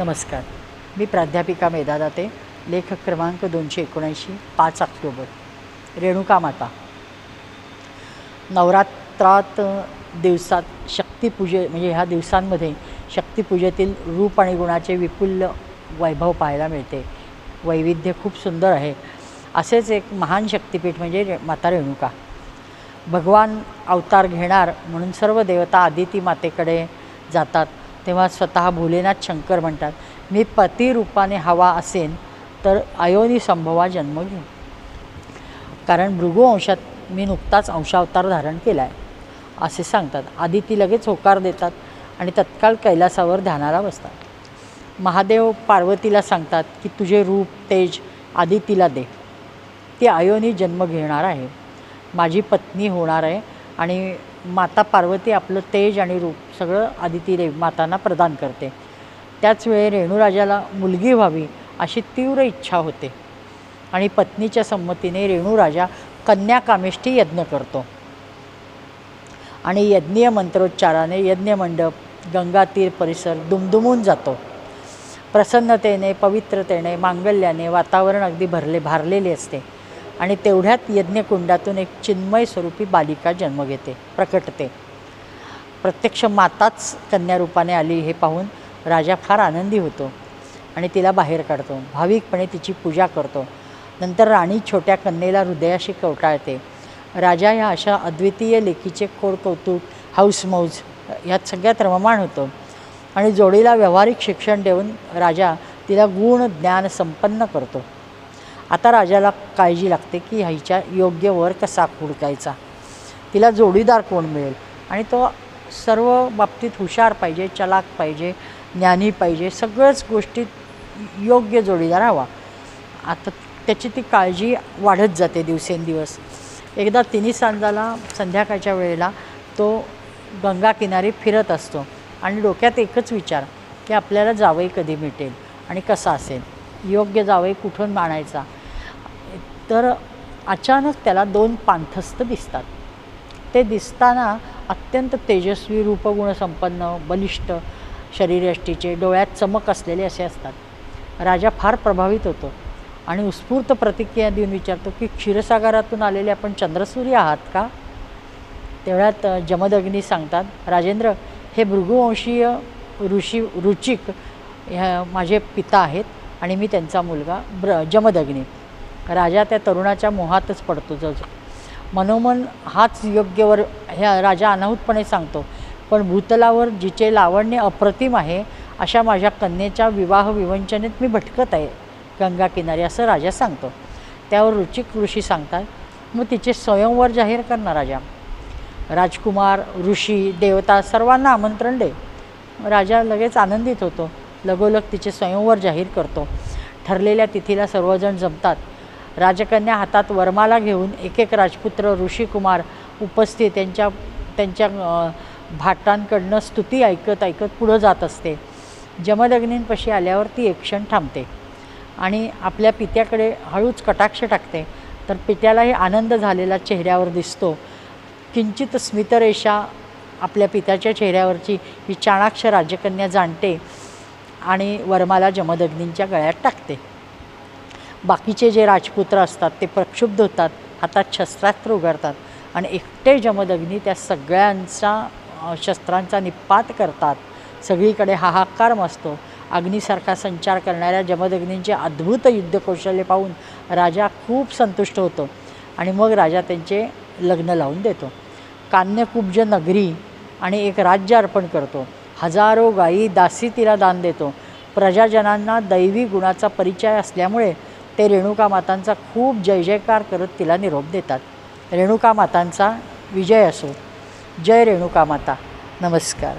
नमस्कार. मी प्राध्यापिका मेधा दाते लेखक क्रमांक दोनशे एकोणऐंशी पाच ऑक्टोबर. रेणुका माता. नवरात्रात दिवसात शक्तिपूजे म्हणजे ह्या दिवसांमध्ये शक्तिपूजेतील रूप आणि गुणाचे विपुल वैभव पाहायला मिळते. वैविध्य खूप सुंदर आहे. असेच एक महान शक्तिपीठ म्हणजे रे माता रेणुका. भगवान अवतार घेणार म्हणून सर्व देवता आदिती मातेकडे जातात. तेव्हा स्वतः भोलेनाथ शंकर म्हणतात मी पती रूपाने हवा असेन तर अयोनी संभवा जन्म घेऊ. कारण भृगुवंशात मी नुकताच अंशावतार धारण केला आहे असे सांगतात. आदिती लगेच होकार देतात आणि तत्काळ कैलासावर ध्यानाला बसतात. महादेव पार्वतीला सांगतात की तुझे रूप तेज आदितीला दे. ती अयोनी जन्म घेणार आहे. माझी पत्नी होणार आहे आणि माता पार्वती आपलं तेज आणि रूप सगळं आदिती रे मातांना प्रदान करते. त्याच वेळी रेणूराजाला मुलगी व्हावी अशी तीव्र इच्छा होते. आणि पत्नीच्या संमतीने रेणूराजा कन्याकामेष्ठी यज्ञ करतो. आणि यज्ञीय मंत्रोच्चाराने यज्ञमंडप गंगातीर परिसर दुमदुमून जातो. प्रसन्नतेने पवित्रतेने मांगल्याने वातावरण अगदी भरले भारलेले असते. आणि तेवढ्यात यज्ञकुंडातून एक चिन्मय स्वरूपी बालिका जन्म घेते प्रकटते. प्रत्यक्ष माताच कन्यारूपाने आली हे पाहून राजा फार आनंदी होतो आणि तिला बाहेर काढतो. भाविकपणे तिची पूजा करतो. नंतर राणी छोट्या कन्येला हृदयाशी कवटाळते. राजा ह्या अशा अद्वितीय लेखीचे खोड कौतुक हाऊसमौज ह्यात सगळ्यात रममाण होतो. आणि जोडीला व्यावहारिक शिक्षण देऊन राजा तिला गुण ज्ञान संपन्न करतो. आता राजाला काळजी लागते की ह्याच्या योग्य वर कसा हुडकायचा. तिला जोडीदार कोण मिळेल? आणि तो सर्व बाबतीत हुशार पाहिजे चलाक पाहिजे ज्ञानी पाहिजे सगळंच गोष्टीत योग्य जोडीदार हवा. आता त्याची ती काळजी वाढत जाते दिवसेंदिवस. एकदा तिन्ही सांजाला संध्याकाळच्या वेळेला तो गंगा किनारी फिरत असतो आणि डोक्यात एकच विचार की आपल्याला जावई कधी मिटेल आणि कसा असेल? योग्य जावई कुठून मानायचा तर अचानक त्याला दोन पांथस्थ दिसतात. ते दिसताना अत्यंत तेजस्वी रूपगुणसंपन्न बलिष्ठ शरीरयष्टीचे डोळ्यात चमक असलेले असे असतात. राजा फार प्रभावित होतो आणि उत्स्फूर्त प्रतिक्रिया देऊन विचारतो की क्षीरसागरातून आलेले आपण चंद्रसूर्य आहात का? तेवढ्यात जमदग्नी सांगतात राजेंद्र हे भृगुवंशीय ऋषी रुचिक ह्या माझे पिता आहेत आणि मी त्यांचा मुलगा ब्र जमदग्नी. राजा त्या तरुणाच्या मोहातच पडतो जज मनोमन हाच योग्यवर ह्या राजा अनाहूतपणे सांगतो पण भूतलावर जिचे लावण्य अप्रतिम आहे अशा माझ्या कन्येच्या विवाह विवंचनेत मी भटकत आहे. गंगा किनारी असं राजा सांगतो. त्यावर रुचिक ऋषी सांगतात मग तिचे स्वयंवर जाहीर करणार राजा. राजकुमार ऋषी देवता सर्वांना आमंत्रण दे. राजा लगेच आनंदित होतो. लगोलग तिचे स्वयंवर जाहीर करतो. ठरलेल्या तिथीला सर्वजण जमतात. राजकन्या हातात वरमाला घेऊन एक एक राजपुत्र ऋषिकुमार उपस्थित त्यांच्या त्यांच्या भाटांकडनं स्तुती ऐकत ऐकत पुढं जात असते. जमदग्नींपाशी आल्यावर ती एक क्षण थांबते आणि आपल्या पित्याकडे हळूच कटाक्ष टाकते. तर पित्यालाही आनंद झालेला चेहऱ्यावर दिसतो. किंचित स्मितरेषा आपल्या पित्याच्या चेहऱ्यावरची ही चाणाक्ष राजकन्या जाणते आणि वरमाला जमदग्नींच्या गळ्यात टाकते. बाकीचे जे राजपुत्र असतात ते प्रक्षुब्ध होतात हातात शस्त्रास्त्र उगारतात आणि एकटे जमदग्नी त्या सगळ्यांचा शस्त्रांचा निपात करतात. सगळीकडे हाहाकार मसतो अग्नीसारखा संचार करणाऱ्या जमदग्नींचे अद्भुत युद्धकौशल्य पाहून राजा खूप संतुष्ट होतो आणि मग राजा त्यांचे लग्न लावून देतो. कान्यकुब्ज नगरी आणि एक राज्य अर्पण करतो. हजारो गायी दासी तिला दान देतो. प्रजाजनांना दैवी गुणाचा परिचय असल्यामुळे ते रेणुका मातांचा खूप जय जयकार करत तिला निरोप देतात. रेणुका मातांचा विजय असो. जय रेणुका माता. नमस्कार.